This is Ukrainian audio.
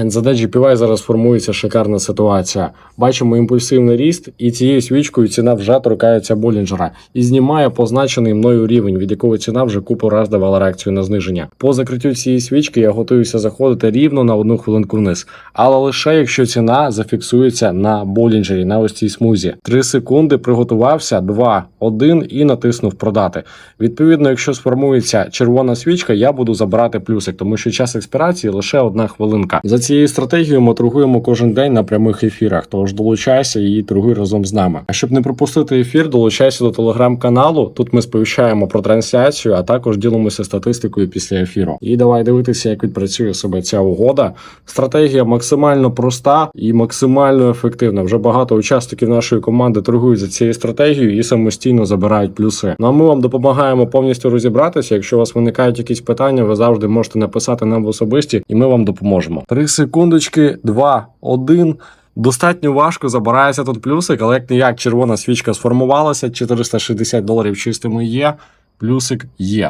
НЗД GPY зараз формується шикарна ситуація. Бачимо імпульсивний ріст, і цією свічкою ціна вже торкається Болінджера і знімає позначений мною рівень, від якого ціна вже купу раз давала реакцію на зниження. По закриттю цієї свічки я готуюся заходити рівно на одну хвилинку вниз, але лише якщо ціна зафіксується на Болінджері, на ось цій смузі. Три секунди приготувався, два, один і натиснув продати. Відповідно, якщо сформується червона свічка, я буду забирати плюсик, тому що час експірації лише одна хвилинка. За цією стратегією ми торгуємо кожен день на прямих ефірах. Тож долучайся і торгуй разом з нами. А щоб не пропустити ефір, долучайся до телеграм-каналу. Тут ми сповіщаємо про трансляцію, а також ділимося статистикою після ефіру. І давай дивитися, як відпрацює себе ця угода. Стратегія максимально проста і максимально ефективна. Вже багато учасників нашої команди торгують за цією стратегією і самостійно забирають плюси. Ну а ми вам допомагаємо повністю розібратися. Якщо у вас виникають якісь питання, ви завжди можете написати нам в особисті, і ми вам допоможемо. Три секундочки, два, один. Достатньо важко забирається тут плюсик, але як ніяк червона свічка сформувалася, 460 доларів чистими є. Плюсик є.